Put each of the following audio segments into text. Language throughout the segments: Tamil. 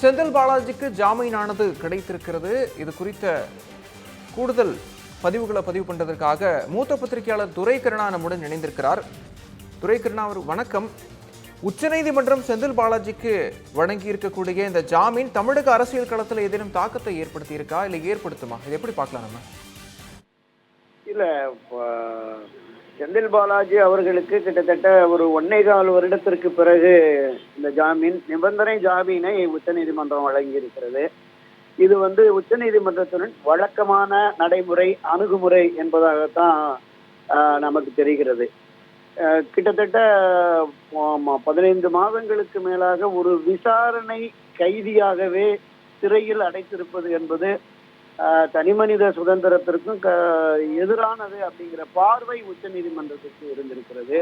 செந்தில் பாலாஜிக்கு ஜாமீனானது கிடைத்திருக்கிறது. இது குறித்த கூடுதல் பதிவுகளை பதிவு பண்ணுறதற்காக மூத்த பத்திரிகையாளர் துரை கருணா நம்முடன் இணைந்திருக்கிறார். துரை கருணா அவர் வணக்கம். உச்சநீதிமன்றம் செந்தில் பாலாஜிக்கு வழங்கி இருக்கக்கூடிய இந்த ஜாமீன் தமிழக அரசியல் களத்தில் ஏதேனும் தாக்கத்தை ஏற்படுத்தி இருக்கா இல்லை ஏற்படுத்துமா? இதை எப்படி பார்க்கலாம் நம்ம? இல்லை செந்தில் பாலாஜி அவர்களுக்கு கிட்டத்தட்ட ஒரு ஒன்னே கால் வருடத்திற்கு பிறகு இந்த ஜாமீன் நிபந்தனை ஜாமீனை உச்சநீதிமன்றம் வழங்கி இருக்கிறது இது வந்து உச்சநீதிமன்றத்துடன் வழக்கமான நடைமுறை அணுகுமுறை என்பதாகத்தான் நமக்கு தெரிகிறது. கிட்டத்தட்ட பதினைந்து மாதங்களுக்கு மேலாக ஒரு விசாரணை கைதியாகவே சிறையில் அடைத்திருப்பது என்பது தனிமனித சுதந்திரத்திற்கும் க- எதிரானது அப்படிங்கிற பார்வை உச்சநீதிமன்றத்துக்கு இருந்திருக்கிறது.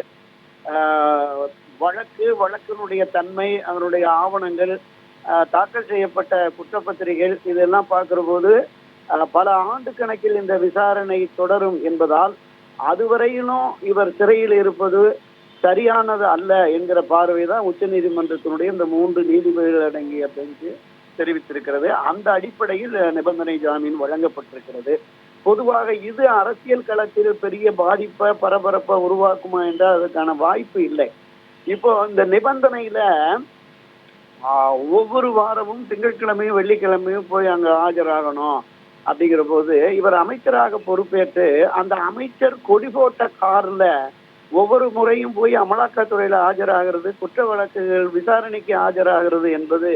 வழக்கு வழக்கினுடைய தன்மை அதனுடைய ஆவணங்கள் தாக்கல் செய்யப்பட்ட குற்றப்பத்திரிகைகள் இதெல்லாம் பார்க்கிற போது பல ஆண்டு கணக்கில் இந்த விசாரணை தொடரும் என்பதால் அதுவரையிலும் இவர் சிறையில் இருப்பது சரியானது அல்ல என்கிற பார்வை தான் உச்சநீதிமன்றத்தினுடைய இந்த மூன்று நீதிபதிகள் அடங்கிய பெஞ்சு தெரிவித்திருக்கிறது. அந்த அடிப்படையில் நிபந்தனை ஜாமீன் வழங்கப்பட்டிருக்கிறது. பொதுவாக இது அரசியல் களத்தில் பெரிய பாதிப்பை பரபரப்பை உருவாக்குமா என்றால் அதுக்கான வாய்ப்பு இல்லை. இப்போ இந்த நிபந்தனையில ஆஹ், ஒவ்வொரு வாரமும் திங்கட்கிழமையும் வெள்ளிக்கிழமையும் போய் அங்க ஆஜராகணும் அப்படிங்கிற போது இவர் அமைச்சராக பொறுப்பேற்று அந்த அமைச்சர் கொடி போட்ட கார்ல ஒவ்வொரு முறையும் போய் அமலாக்கத்துறையில ஆஜராகிறது குற்ற வழக்குகள் விசாரணைக்கு ஆஜராகிறது என்பது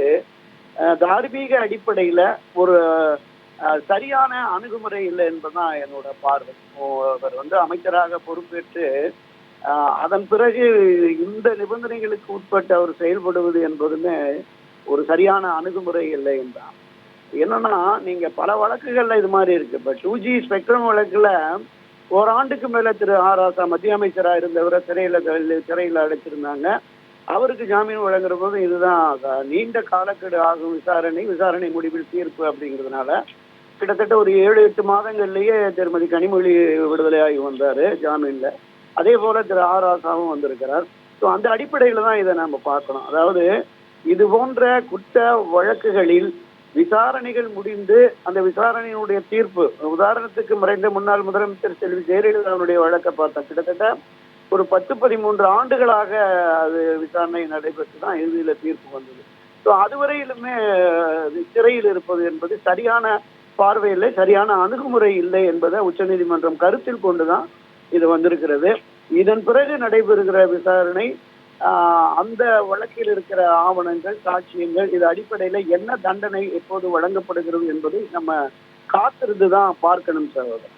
தார்மீக அடிப்படையில ஒரு சரியான அணுகுமுறை இல்லை என்பதுதான் என்னோட பார்வை. அவர் வந்து அமைச்சராக பொறுப்பேற்று அதன் பிறகு இந்த நிபந்தனைகளுக்கு உட்பட்டு அவர் செயல்படுவது என்பதுமே ஒரு சரியான அணுகுமுறை இல்லை என்றான் என்னன்னா நீங்க பல வழக்குகள்ல இது மாதிரி இருக்கு. இப்ப டூஜி ஸ்பெக்ட்ரம் வழக்குல ஓராண்டுக்கு மேல திரு ஆர் ராசா மத்திய அமைச்சரா இருந்தவரை சிறையில சிறையில் சிறையில அடைச்சிருந்தாங்க. அவருக்கு ஜாமீன் வழங்குற போது இதுதான் நீண்ட காலக்கெடு ஆகும் விசாரணை விசாரணை முடிவில் தீர்ப்பு அப்படிங்கிறதுனால கிட்டத்தட்ட ஒரு ஏழு எட்டு மாதங்கள்லயே திருமதி கனிமொழி விடுதலையாகி வந்தாரு ஜாமீன்ல. அதே போல திரு ஆர் ஆசாவும் வந்திருக்கிறார். ஸோ அந்த அடிப்படையில தான் இதை நம்ம பார்க்கணும். அதாவது இது போன்ற குற்ற வழக்குகளில் விசாரணைகள் முடிந்து அந்த விசாரணையினுடைய தீர்ப்பு உதாரணத்துக்கு மறைந்த முன்னாள் முதலமைச்சர் செல்வி ஜெயலலிதாவுடைய வழக்கை பார்த்தோம் கிட்டத்தட்ட ஒரு பத்து பதிமூன்று ஆண்டுகளாக அது விசாரணை நடைபெற்று தான் இறுதியில் தீர்ப்பு வந்தது. ஸோ அதுவரையிலுமே சிறையில் இருப்பது என்பது சரியான பார்வையில் சரியான அணுகுமுறை இல்லை என்பதை உச்சநீதிமன்றம் கருத்தில் கொண்டுதான் இது வந்திருக்கிறது. இதன் பிறகு நடைபெறுகிற விசாரணை ஆஹ், அந்த வழக்கில் இருக்கிற ஆவணங்கள் சாட்சியங்கள் இது அடிப்படையில என்ன தண்டனை எப்போது வழங்கப்படுகிறது என்பதை நம்ம காத்திருந்து தான் பார்க்கணும் சகோதரர்.